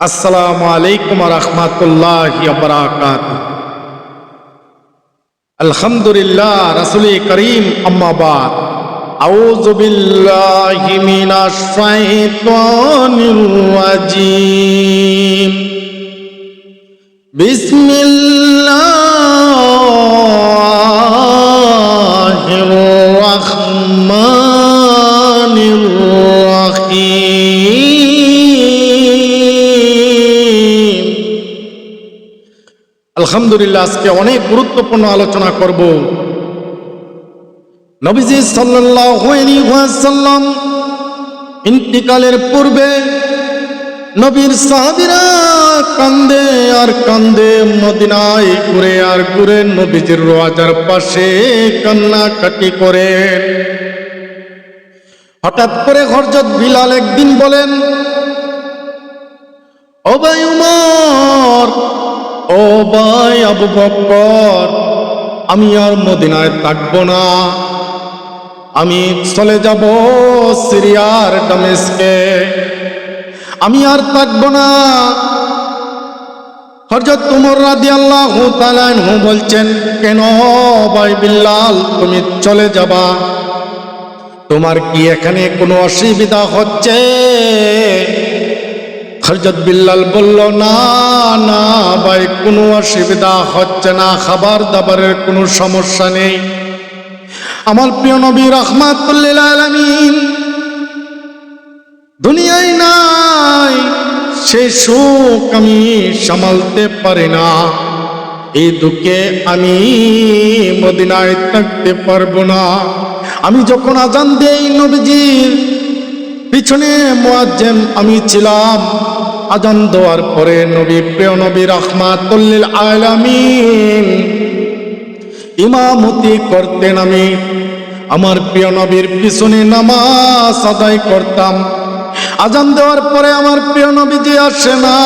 আসসালামু আলাইকুম রহমতুল্লাহ বরাকাত আলহামদুলিল্লাহ রসুল করিম আম্মাবাদ أعوذ بالله من الشيطان الرجيم بسم الله الرحمن الرحيم আলহামদুলিল্লাহ, আজকে অনেক গুরুত্বপূর্ণ আলোচনা করব। নবীজি ওয়াসাল্লাম ইন্তিকালের পূর্বে নবীর সাহাবীরা কান্দে আর কান্দে মদিনায় ঘুরে আর ঘুরে নবীজির রোয়াজার পাশে কান্নাকাটি করেন হঠাৎ করে হরজত বিলাল একদিন বলেন উমর ও ভাই আবু বক্কর, আমি আর মদিনায় থাকব না। আমি চলে যাব সিরিয়ার ডমেস্কে আমি আর থাকব না। হরজত উমর রাদি আল্লাহ হু বলছেন, কেন ভাই বিল্লাল, তুমি চলে যাবা? তোমার কি এখানে কোনো অসুবিধা হচ্ছে? হরজত বিল্লাল বলল, না না। ভাই, কোনো অসুবিধা হচ্ছে না, খাবার দাবারের কোনো সমস্যা নেই। আমার প্রিয় নবী রহমাতুল্লিল দুনিয়ায় নাই, সে সুখ আমি সামালতে পারি না। এই দুঃখে আমি মদিনায় থাকতে পারব না। আমি যখন আজান দেই নবীজির পিছনে মোয়াজ্জেম আমি ছিলাম। আজান দেওয়ার পরে নবী, প্রিয় নবী রহমাতুল্লিল আলামিন ইমামতি করতেন আমি। আমার প্রিয় নবীর পিছনে নামাজ আদায় করতাম। আজান দেওয়ার পরে আমার প্রিয় নবীজি আসে না।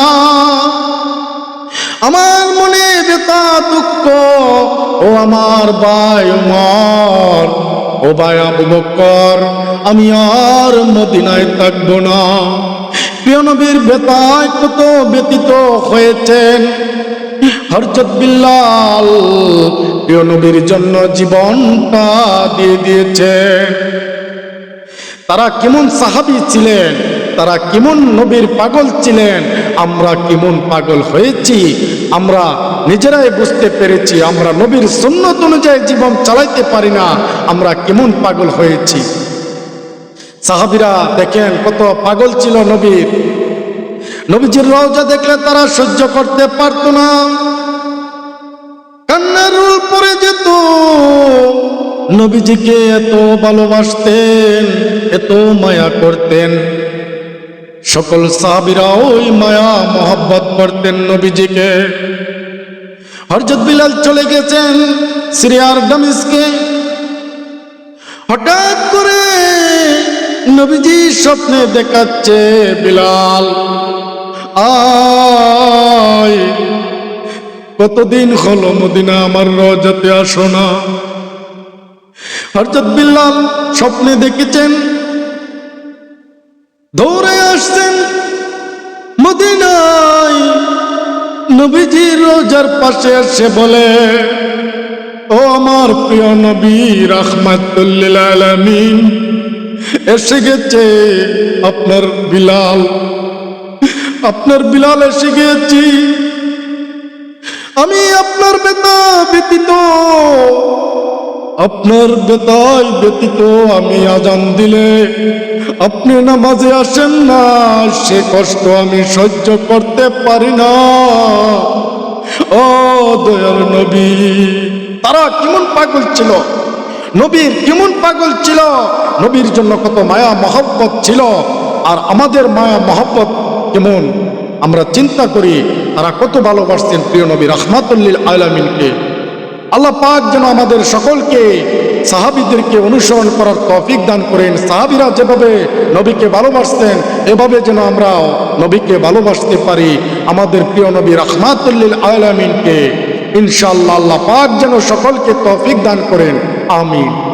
আমার মনে বেতা দুঃখ, ও আমার ভাই উমর। ও ভাই আবু বকর আমি আর মদিনায় থাকব না। প্রিয় নবীর বেতায় কত ব্যতীত হয়েছেন? হরজত বিল্লাল প্রিয় নবীর জন্য জীবনটা দিয়ে দিয়েছে। তারা কেমন সাহাবি ছিলেন? তারা কেমন নবীর পাগল ছিলেন? আমরা কেমন পাগল হয়েছি? আমরা নিজেরাই বুঝতে পেরেছি, আমরা নবীর সুন্নত অনুযায়ী জীবন চালাইতে পারি না। আমরা কেমন পাগল হয়েছি? সাহাবিরা দেখেন কত পাগল ছিল নবীর নবীজির রওজা দেখলে তারা সহ্য করতে পারতো না। কান্নার পরে যেত। নবীজিকে এত ভালোবাসতেন, এত মায়া করতেন। সকল সাহাবিরা ওই মায়া, মোহাব্বত করতেন নবীজিকে। হরজত বিলাল চলে গেছেন সিরিয়ার ডামিসকে হঠাৎ করে নবীজি স্বপ্নে দেখাচ্ছে বিলাল। আয়, কতদিন হলো মদিনা আমার রজাতে আসো না। হরজত বিল্লাল স্বপ্নে দেখেছেন। দৌড়ে মদিনায় নবীজি রোজার পাশে এসে বলে, ও আমার প্রিয় নবী, রহমাতুল্লিল আলামিন, এসে গেছে আপনার বিলাল। আপনার বিলাল এসে গেছি। আমি আপনার বেতা ব্যতীত আপনার বেতায় ব্যতীত আমি আজান দিলে আপনি নামাজে আসেন না, সে কষ্ট আমি সহ্য করতে পারি না। ও দয়ার নবী, তারা কেমন পাগল ছিল? নবীর কেমন পাগল ছিল? নবীর জন্য কত মায়া মহব্বত ছিল? আর আমাদের মায়া মহব্বত কেমন? আমরা চিন্তা করি, তারা কত ভালোবাসতেন প্রিয় নবী রহমাতুল্লিল আলামিনকে। আল্লাহ পাক যেন আমাদের সকলকে, সাহাবিদেরকে অনুসরণ করার তফিক দান করেন। সাহাবিরা যেভাবে নবীকে ভালোবাসতেন, এভাবে যেন আমরা নবীকে ভালোবাসতে পারি। আমাদের প্রিয় নবী রহমাতুল্লিল আলামিনকে ইনশাল্লাহ আল্লাহ পাক যেন সকলকে তফিক দান করেন। আমিন।